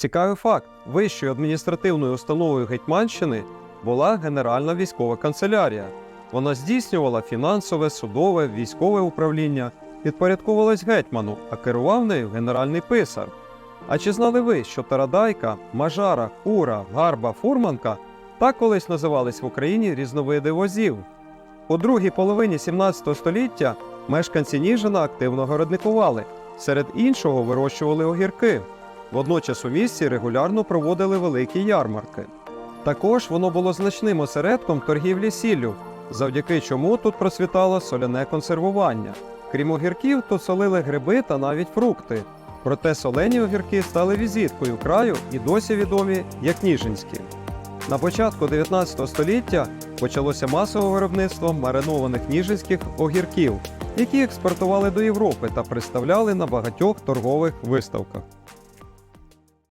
Цікавий факт: вищою адміністративною установою Гетьманщини була Генеральна військова канцелярія. Вона здійснювала фінансове, судове, військове управління, підпорядковувалась гетьману, а керував нею генеральний писар. А чи знали ви, що Тарадайка, Мажара, Хура, Гарба, Фурманка так колись називались в Україні різновиди возів? У другій половині 17 століття мешканці Ніжина активно городникували, серед іншого вирощували огірки. Водночас у місті регулярно проводили великі ярмарки. Також воно було значним осередком торгівлі сіллю, завдяки чому тут процвітало соляне консервування. Крім огірків, тут солили гриби та навіть фрукти. Проте солені огірки стали візиткою краю і досі відомі як ніжинські. На початку 19 століття почалося масове виробництво маринованих ніжинських огірків, які експортували до Європи та представляли на багатьох торгових виставках.